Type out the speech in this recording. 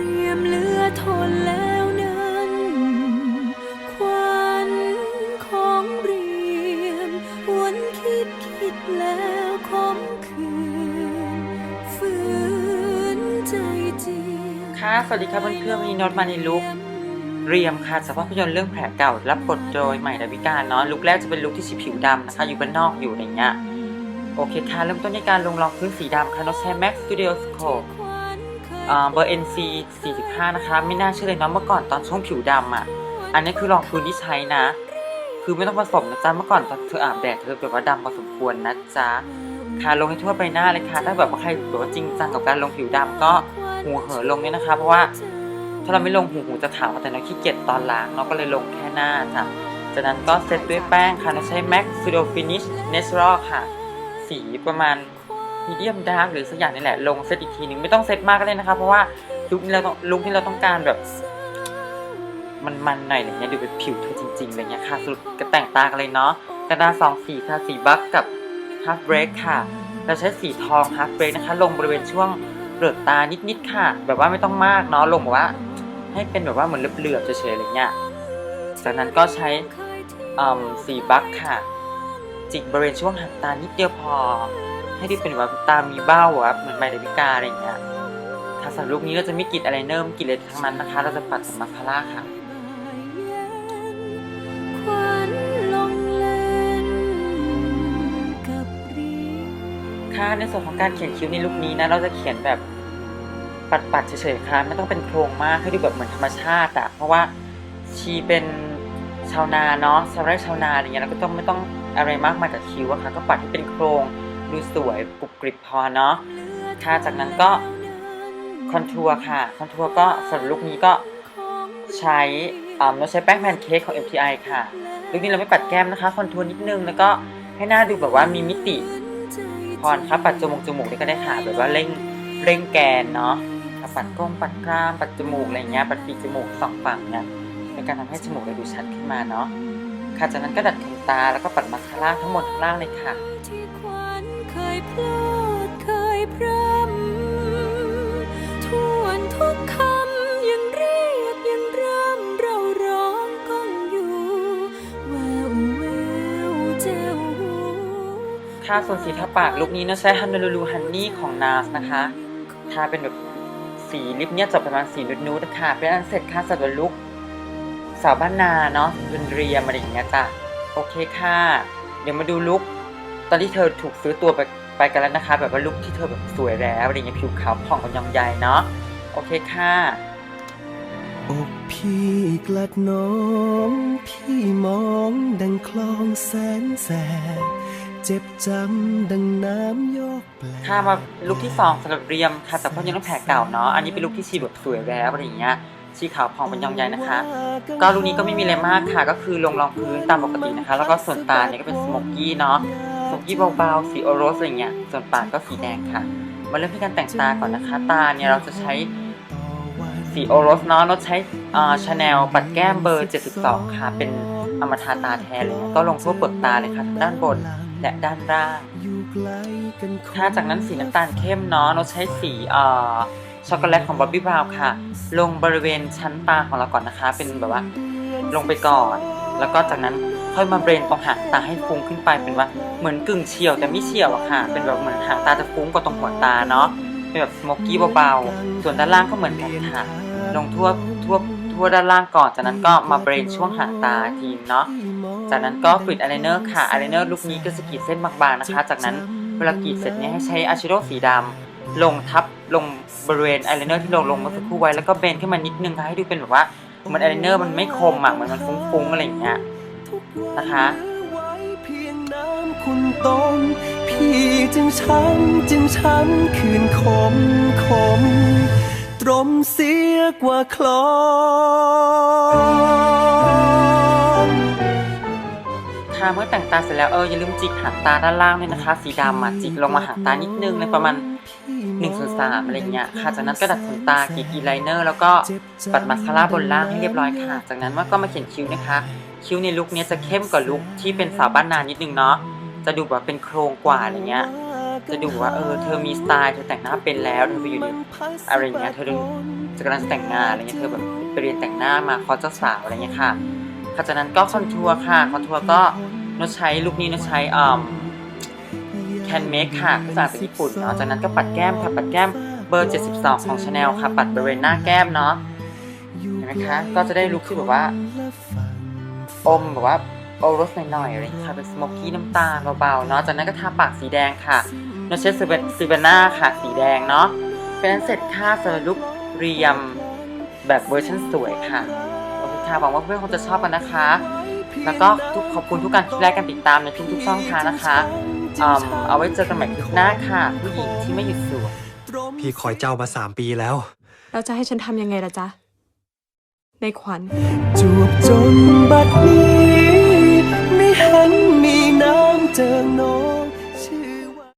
รียมเหลือทนแล้วนั้น ควันของเรียมวนคิดคิดแล้วคมคืนฝืนใจจริงค่ะ สวัสดีครับเพื่อนๆวันนี้โนตมาในลุคเรียมค่ะจากภาพยนตร์เรื่องแผลเก่ารับบทโดยใหม่ดาวิกาเนาะลุคแรกจะเป็นลุคที่สีผิวดำนะคะอยู่บ้านนอกอยู่อะไรเงี้ยโอเคค่ะ เริ่มต้นในการลงรองพื้นสีดำค่ะโนตใช้ Max Studio Scope อ่า เบอร์ NC 45 นะคะ ไม่น่าเชื่อเลยเนาะเมื่อก่อนตอนช่วงผิวดำอะ อันนี้คือรองพื้นที่ใช้นะ คือไม่ต้องผสมนะจ๊ะเมื่อก่อนตอนเธออาบแดดเธอแบบว่าดำพอสมควรนะจ๊ะค่ะลงให้ทั่วใบหน้าเลยค่ะ ถ้าแบบว่าใครแบบว่าจริงจังกับการลงผิวดำก็หูเหอลงเนี่ยนะคะ เพราะว่าถ้าเราไม่ลงหูหูจะถามแต่เราขี้เกียจตอนล้างเราก็เลยลงแค่หน้าจ้ะจากนั้นก็เซตด้วยแป้งค่ะเราใช้ MAC Pseudo Finish Natural ค่ะ สีประมาณ medium dark หรือสักอย่างนี่แหละลงเซตอีกทีนึงไม่ต้องเซตมากก็ได้นะคะเพราะว่าลุคนี้เราต้องลุคที่เราต้องการแบบมันๆหน่อยอะไรเงี้ยดูเป็นผิวเธอจริงๆอะไรเงี้ยค่ะสรุปก็แต่งตากันเลยเนาะกระดาษสองสีค่ะสีบัคกับ half break ค่ะ เราใช้สีทอง half break นะคะ ลงบริเวณช่วงเปลือกตานิดๆค่ะ แบบว่าไม่ต้องมากเนาะลงแบบว่า ให้เป็นแบบว่าเหมือนเหลือบๆเฉยๆอะไรเงี้ยจากนั้นก็ใช้สีบัคค่ะ จิกบริเวณช่วงหางตานิดเดียวพอ ให้ดูเป็นแบบตามีเบ้าอะเหมือนไมเดวิกาอะไรเงี้ยค่ะสำหรับลุคนี้เราจะไม่กรีดอะไรเนิ่มกรีดเลยทั้งนั้นนะคะ เราจะปัดกับมาสคาร่าค่ะควันลงเล่นกับเรียมค่ะในส่วนของการเขียนคิ้วในลุคนี้นะ เราจะเขียนแบบปัดๆเฉยๆค่ะไม่ต้องเป็นโครงมากให้ดูแบบเหมือนธรรมชาติอะเพราะว่าชีเป็นชาวนาเนาะชาวไร่ชาวนาอะไรเงี้ยเราก็ต้องไม่ต้องอะไรมากมายกับคิ้วอะค่ะก็ปัดให้เป็นโครง ดูสวยกรุบกริบพอเนาะค่ะจากนั้นก็คอนทัวร์ค่ะ คอนทัวร์ก็สำหรับลุคนี้ก็ใช้อ่าเราใช้แป้งแพนเค้กของ MTI ค่ะ ลุคนี้เราไม่ปัดแก้มนะคะ คอนทัวร์นิดนึงแล้วก็ให้หน้าดูแบบว่ามีมิติพรครับปัดจมูกจมูกนี่ก็ได้ค่ะแบบว่าเร่งเร่งแกนเนาะปัดก้มปัดกรามปัดจมูกอะไรเงี้ยปัดปีกจมูกสองฝั่งเนี่ยเป็นการทำให้จมูกเราดูชัดขึ้นมาเนาะค่ะจากนั้นก็ดัดขนตาแล้วก็ปัดมาสคาร่าทั้งหมดทั้งล่างเลยค่ะ เคยพลาดเคยพรำทวนทุกคำยังเรียกยังรำเราร้องก้องอยู่แววแววเจ้าหูค่ะส่วนสีทาปากลุคนี้เนะใช้ฮันนูลูฮันนี่ของนาสนะคะทาเป็นแบบสีลิปเนี่ยจะประมาณสีนูดๆนะคะเป็นอันเสร็จค่ะสำหรับลุคสาวบ้านนาเนาะรียนเรียมอะไรอย่างเงี้ยจ้ะโอเคค่ะ เดี๋ยวมาดูลุค ตอนที่เธอถูกซื้อตัวไปไปกันแล้วนะคะ แบบว่าลุคที่เธอแบบสวยแล้วอะไรเงี้ยผิวขาวผ่องกับยองใยเนาะโอเคค่ะอกพี่กลัดน้อง พี่มองดังคลองแสนแสบเจ็บจำดังน้ำยอกแปลค่ะมาลุคที่สองสำหรับเรียมค่ะแต่พ่อยังต้องแผลเก่าเนาะอันนี้เป็นลุคที่ชีแบบสวยแล้วอะไรอย่างเงี้ยชีขาวผ่องเป็นยองใยนะคะ ก็ลุคนี้ก็ไม่มีอะไรมากค่ะ ก็คือลงรองพื้นตามปกตินะคะ แล้วก็ส่วนตาเนี่ยก็เป็นสโมกกี้เนาะ เบาๆสีโอโรสอะไรเงี้ยส่วนปากก็สีแดงค่ะ มาเริ่มที่การแต่งตาก่อนนะคะ ตาเนี่ยเราจะใช้สีโอโรสเนาะเราใช้ชาแนลปัดแก้มเบอร์ 72 ค่ะ เป็นอมทาตาแทนเลยก็ลงทั่วเปลือกตาเลยค่ะทั้งด้านบนและด้านล่างถ้าจากนั้นสีน้ำตาลเข้มเนาะเราใช้สีอ่อช็อกโกแลตของบ๊อบบี้บราวน์ค่ะ ลงบริเวณชั้นตาของเราก่อนนะคะ เป็นแบบว่าลงไปก่อน แล้วก็จากนั้น ค่อยมาเบรนตรงหางตาให้ฟุ้งขึ้นไปเป็นว่าเหมือนกึ่งเฉียวแต่ไม่เฉียวอะค่ะ เป็นแบบเหมือนหางตาจะฟุ้งกว่าตรงหัวตาเนาะเป็นแบบสโมกกี้เบาๆ ส่วนด้านล่างก็เหมือนกันค่ะ ลงทั่วทั่วทั่วด้านล่างก่อนจากนั้นก็มาเบรนช่วงหางตาทีเนาะจากนั้นก็กรีดอายไลเนอร์ค่ะอายไลเนอร์ลุคนี้ก็จะกรีดเส้นบางๆนะคะ จากนั้นเวลากรีดเสร็จเนี่ยให้ใช้อาชิโดสีดำลงทับลงบริเวณอายไลเนอร์ที่ลงลงเมื่อสักครู่ไว้แล้วก็เบนขึ้นมานิดนึงค่ะให้ดูเป็นแบบว่าเหมันอายไลเนอร์มันไม่คมอะเหมือนมันฟุ้งๆอะไรอย่างเงี้ย นะคะคุณต้นพี่จึงช้ำจึงช้ำคืนขมขมตรมเสียกว่าคลอ คะ เมื่อแต่งตาเสร็จแล้วเอออย่าลืมจิกหางตาด้านล่างด้วยนะคะ สีดำอะจิกลงมาหางตานิดนึงเลยประมาณ1นึ่งส่วนสามอะไรเงี้ยค่ะจากนั้นก็ดัดขนตากรีดอีไลเนอร์แล้วก็ปัดมาสคาร่าบนล่างให้เรียบร้อยค่ะ จากนั้นว่าก็มาเขียนคิ้วนะคะ คิ้วในลุคนี้จะเข้มกว่าลุคที่เป็นสาวบ้านนานิดนึงเนาะจะดูแบบเป็นโครงกว่าอะไรเงี้ยจะดูว่าเออเธอมีสไตล์เธอแต่งหน้าเป็นแล้วเธอไปอยู่ในอะไรเงี้ยเธอดูจะกำลังแต่งงานอะไรเงี้ยเธอแบบไปเรียนแต่งหน้ามาคอร์สเจ้าสาวอะไรเงี้ยค่ะ หลังจากนั้นก็คอนทัวร์ค่ะ คอนทัวร์ก็นดใช้ลุคนี้นดใช้อ่าแคนเมคค่ะภาษาญี่ปุ่นเนาะจากนั้นก็ปัดแก้มค่ะ ปัดแก้มเบอร์ 72 ของชาแนลค่ะ ปัดบริเวณหน้าแก้มเนาะเห็นไหมคะ ก็จะได้ลุคที่แบบว่า อมแบบว่าโอรสหน่อยๆอะไรอย่ค่ะ เป็นสโมกกี้น้ำตาลเบาๆเนาะจากนั้นก็ทาปากสีแดงค่ะโนเชสซิเบน่าค่ะ สีแดงเนาะเป็นนั้นเสร็จค่ะสำหรับลุคเรียมแบบเวอร์ชันสวยค่ะ คค่ะ หวังว่าเพื่อนคงจะชอบกันนะคะ แล้วก็ทุกขอบคุณทุกการที่แลกกันติดตามในทุกๆช่องทางนะคะอืมเอาไว้เจอกันใหม่คลิปหน้าค่ะ ผู้หญิงที่ไม่หยุดสวย พี่คอยเจ้ามาสามปีแล้วแล้วจะให้ฉันทำยังไงล่ะจ๊ะ ในขวัญ จวบจนบัดนี้ ไม่หันมีน้ำเจิงนอง